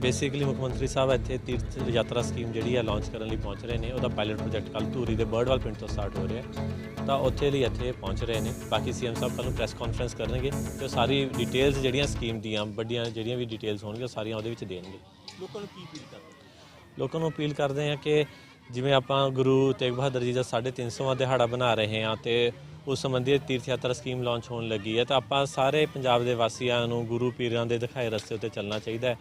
Basically ਮੁੱਖ ਮੰਤਰੀ ਸਾਹਿਬ ਇੱਥੇ ਤੀਰਥ ਯਾਤਰਾ ਸਕੀਮ ਜਿਹੜੀ ਹੈ ਲਾਂਚ ਕਰਨ ਲਈ ਪਹੁੰਚ ਰਹੇ ਨੇ। ਉਹਦਾ ਪਾਇਲਟ ਪ੍ਰੋਜੈਕਟ ਕੱਲ ਧੂਰੀ ਦੇ ਬਰਡਵਾਲ ਪਿੰਡ ਤੋਂ ਸਟਾਰਟ ਹੋ ਰਿਹਾ ਤਾਂ ਉੱਥੇ ਲਈ ਇੱਥੇ ਪਹੁੰਚ ਰਹੇ ਨੇ। ਬਾਕੀ ਸੀਐਮ ਸਾਹਿਬ ਕੱਲ ਨੂੰ ਪ੍ਰੈਸ ਕਾਨਫਰੰਸ ਕਰਨਗੇ ਤੇ ਸਾਰੀ ਡਿਟੇਲਸ ਜਿਹੜੀਆਂ ਸਕੀਮ ਦੀਆਂ ਵੱਡੀਆਂ ਜਿਹੜੀਆਂ ਵੀ ਡਿਟੇਲਸ ਹੋਣਗੀਆਂ ਸਾਰੀਆਂ ਉਹਦੇ ਵਿੱਚ ਦੇਣਗੇ। ਲੋਕਾਂ ਨੂੰ ਕੀ ਅਪੀਲ ਕਰਦੇ ਲੋਕਾਂ ਨੂੰ ਅਪੀਲ ਕਰਦੇ ਹਾਂ ਕਿ ਜਿਵੇਂ ਆਪਾਂ ਗੁਰੂ ਤੇਗ ਬਹਾਦਰ ਜੀ ਦਾ 350ਵਾਂ ਦਿਹਾੜਾ ਬਣਾ ਰਹੇ ਹਾਂ ਤੇ ਉਸ ਸੰਬੰਧੀ ਤੀਰਥ ਯਾਤਰਾ ਸਕੀਮ ਲਾਂਚ ਹੋਣ ਲੱਗੀ ਹੈ ਤਾਂ ਆਪਾਂ ਸਾਰੇ ਪੰਜਾਬ ਦੇ ਵਾਸੀਆਂ ਨੂੰ ਗੁਰੂ ਪੀਰਾਂ ਦੇ ਦਿਖਾਏ ਰਸਤੇ ਉੱਤੇ ਚੱਲਣਾ ਚਾਹੀਦਾ ਹੈ।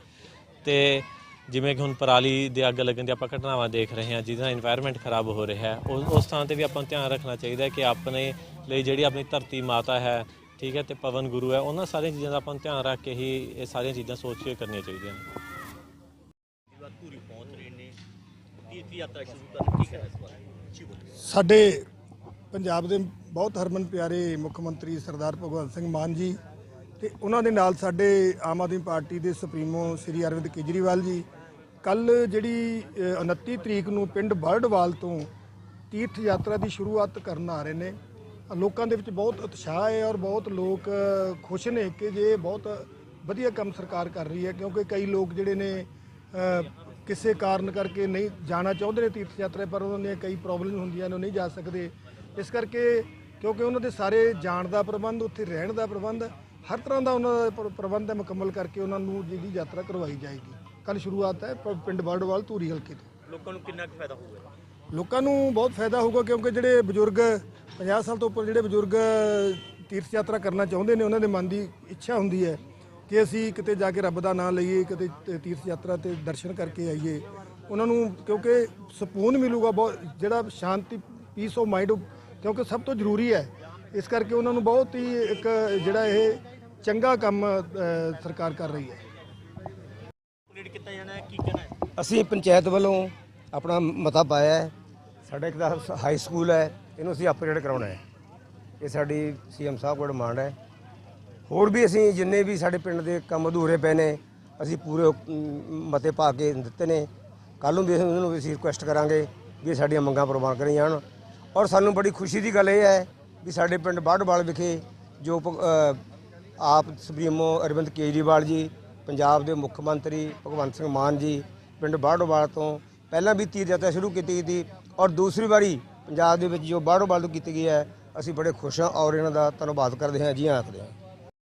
ਤੇ ਜਿਵੇਂ ਕਿ ਹੁਣ ਪਰਾਲੀ ਦੇ ਅੱਗ ਲੱਗਣ ਦੀ ਆਪਾਂ ਘਟਨਾਵਾਂ ਦੇਖ ਰਹੇ ਹਾਂ, ਜਿਹਦਾ ਨਾਲ ਖਰਾਬ ਹੋ ਰਿਹਾ ਹੈ, ਉਹ- ਉਸ ਥਾਂ ਤੇ ਵੀ ਆਪਾਂ ਨੂੰ ਧਿਆਨ ਰੱਖਣਾ ਚਾਹੀਦਾ ਹੈ ਕਿ ਆਪਣੇ ਲਈ ਜਿਹੜੀ ਆਪਣੀ ਧਰਤੀ ਮਾਤਾ ਹੈ, ਠੀਕ ਹੈ, ਤੇ ਪਵਨ ਗੁਰੂ ਹੈ, ਉਹਨਾਂ ਸਾਰੀਆਂ ਚੀਜ਼ਾਂ ਦਾ ਆਪਾਂ ਧਿਆਨ ਰੱਖ ਕੇ ਹੀ ਇਹ ਸਾਰੀਆਂ ਚੀਜ਼ਾਂ ਸੋਚ ਕੇ ਕਰਨੀਆਂ ਚਾਹੀਦੀਆਂ ਨੇ। ਸਾਡੇ ਪੰਜਾਬ ਦੇ ਬਹੁਤ ਹਰਮਨ ਪਿਆਰੇ ਮੁੱਖ ਮੰਤਰੀ ਸਰਦਾਰ ਭਗਵੰਤ ਸਿੰਘ ਮਾਨ ਜੀ ਤੇ ਉਹਨਾਂ ਦੇ ਨਾਲ ਸਾਡੇ ਆਮ ਆਦਮੀ ਪਾਰਟੀ ਦੇ ਸੁਪਰੀਮੋ ਸ੍ਰੀ ਅਰਵਿੰਦ ਕੇਜਰੀਵਾਲ ਜੀ ਕੱਲ ਜਿਹੜੀ ਅ, 29 ਤਰੀਕ ਨੂੰ ਪਿੰਡ ਬਰਡਵਾਲ ਤੋਂ ਤੀਰਥ ਯਾਤਰਾ ਦੀ ਸ਼ੁਰੂਆਤ ਕਰਨ ਆ ਰਹੇ ਨੇ। ਲੋਕਾਂ ਦੇ ਵਿੱਚ ਬਹੁਤ ਉਤਸ਼ਾਹ ਹੈ ਔਰ ਬਹੁਤ ਲੋਕ ਖੁਸ਼ ਨੇ ਕਿ ਜੇ ਬਹੁਤ ਵਧੀਆ ਕੰਮ ਸਰਕਾਰ ਕਰ ਰਹੀ ਹੈ ਕਿਉਂਕਿ ਕਈ ਲੋਕ ਜਿਹੜੇ ਨੇ ਕਿਸੇ ਕਾਰਨ ਕਰਕੇ ਨਹੀਂ ਜਾਣਾ ਚਾਹੁੰਦੇ ਨੇ ਤੀਰਥ ਯਾਤਰਾ ਪਰ ਉਹਨਾਂ ਦੀਆਂ ਕਈ ਪ੍ਰੋਬਲਮ ਹੁੰਦੀਆਂ ਨੇ ਉਹ ਨਹੀਂ ਜਾ ਸਕਦੇ। ਇਸ ਕਰਕੇ ਕਿਉਂਕਿ ਉਹਨਾਂ ਦੇ ਸਾਰੇ ਜਾਣ ਦਾ ਪ੍ਰਬੰਧ ਉੱਥੇ ਰਹਿਣ ਦਾ ਪ੍ਰਬੰਧ ਹਰ ਤਰ੍ਹਾਂ ਦਾ ਉਹਨਾਂ ਦਾ ਪ੍ਰ- ਪ੍ਰਬੰਧ ਹੈ ਮੁਕੰਮਲ ਕਰਕੇ ਉਹਨਾਂ ਨੂੰ ਜਿਹੜੀ ਯਾਤਰਾ ਕਰਵਾਈ ਜਾਏਗੀ। ਕੱਲ ਸ਼ੁਰੂਆਤ ਹੈ ਪ- ਪਿੰਡ ਬਰਡਵਾਲ ਧੂਰੀ ਹਲਕੇ ਤੋਂ। ਲੋਕਾਂ ਨੂੰ ਕਿੰਨਾ ਕੁ ਫਾਇਦਾ ਹੋਊਗਾ? ਲੋਕਾਂ ਨੂੰ ਬਹੁਤ ਫਾਇਦਾ ਹੋਊਗਾ ਕਿਉਂਕਿ ਜਿਹੜੇ ਬਜ਼ੁਰਗ 50 ਸਾਲ ਤੋਂ ਉੱਪਰ ਜਿਹੜੇ ਬਜ਼ੁਰਗ ਤੀਰਥ ਯਾਤਰਾ ਕਰਨਾ ਚਾਹੁੰਦੇ ਨੇ ਉਹਨਾਂ ਦੇ ਮਨ ਦੀ ਇੱਛਾ ਹੁੰਦੀ ਹੈ ਕਿ ਅਸੀਂ ਕਿਤੇ ਜਾ ਕੇ ਰੱਬ ਦਾ ਨਾਮ ਲਈਏ ਕਿਤੇ ਤ- ਤੀਰਥ ਯਾਤਰਾ ਤੇ ਦਰਸ਼ਨ ਕਰਕੇ ਆਈਏ। ਉਹਨਾਂ ਨੂੰ ਕਿਉਂਕਿ ਸਕੂਨ ਮਿਲੂਗਾ ਬਹੁਤ ਜਿਹੜਾ ਸ਼ਾਂਤੀ ਪੀਸ ਆਫ ਮਾਈਂਡ ਕਿਉਂਕਿ ਸਭ ਤੋਂ ਜ਼ਰੂਰੀ ਹੈ। ਇਸ ਕਰਕੇ ਉਹਨਾਂ ਨੂੰ ਬਹੁਤ ਹੀ ਇੱਕ ਜਿਹੜਾ ਇਹ ਚੰਗਾ ਕੰਮ ਅ, ਸਰਕਾਰ ਕਰ ਰਹੀ ਹੈ। ਕੀਤਾ ਜਾਣਾ ਹੈ ਕੀ ਕਹਿਣਾ ਹੈ ਅਸੀਂ ਪੰਚਾਇਤ ਵੱਲੋਂ ਆਪਣਾ ਮਤਾ ਪਾਇਆ ਹੈ। ਸਾਡਾ ਇੱਕ ਤਾਂ ਹਾਈ ਸਕੂਲ ਹੈ ਇਹਨੂੰ ਅਸੀਂ ਅਪਗ੍ਰੇਡ ਕਰਾਉਣਾ ਹੈ। ਇਹ ਸਾਡੀ ਸੀਐਮ ਸਾਹਿਬ ਕੋਲ ਡਿਮਾਂਡ ਹੈ। ਹੋਰ ਵੀ ਅਸੀਂ ਜਿੰਨੇ ਵੀ ਸਾਡੇ ਪਿੰਡ ਦੇ ਕੰਮ ਅਧੂਰੇ ਪਏ ਨੇ ਅਸੀਂ ਪੂਰੇ ਅਮ, ਮਤੇ ਪਾ ਕੇ ਦਿੱਤੇ ਨੇ। ਕੱਲ੍ਹ ਨੂੰ ਵੀ ਅਸੀਂ ਉਹਨਾਂ ਨੂੰ ਵੀ ਅਸੀਂ ਰਿਕੁਐਸਟ ਕਰਾਂਗੇ ਵੀ ਇਹ ਸਾਡੀਆਂ ਮੰਗਾਂ ਪ੍ਰਵਾਨ ਕਰੀਆਂ ਜਾਣ। ਔਰ ਸਾਨੂੰ ਬੜੀ ਖੁਸ਼ੀ ਦੀ ਗੱਲ ਇਹ ਹੈ ਵੀ ਸਾਡੇ ਪਿੰਡ ਬਾੜਵਾਲ ਵਿਖੇ ਜੋ ਭ- ਅ, ਆਪ ਸੁਪਰੀਮੋ ਅਰਵਿੰਦ ਕੇਜਰੀਵਾਲ ਜੀ, ਪੰਜਾਬ ਦੇ ਮੁੱਖ ਮੰਤਰੀ ਭਗਵੰਤ ਸਿੰਘ ਮਾਨ ਜੀ, ਪਿੰਡ ਬਾੜਵਾਲ ਤੋਂ ਪਹਿਲਾਂ ਵੀ ਤੀਰ ਯਾਤਰਾ ਸ਼ੁਰੂ ਕੀਤੀ ਗਈ ਸੀ ਔਰ ਦੂਸਰੀ ਵਾਰੀ ਪੰਜਾਬ ਦੇ ਵਿੱਚ ਜੋ ਬਾੜਵਾਲ ਤੋਂ ਕੀਤੀ ਗਈ ਹੈ, ਅਸੀਂ ਬੜੇ ਖੁਸ਼ ਹਾਂ ਔਰ ਇਹਨਾਂ ਦਾ ਧੰਨਵਾਦ ਕਰਦੇ ਹਾਂ, ਜੀ ਆਖਦੇ ਹਾਂ।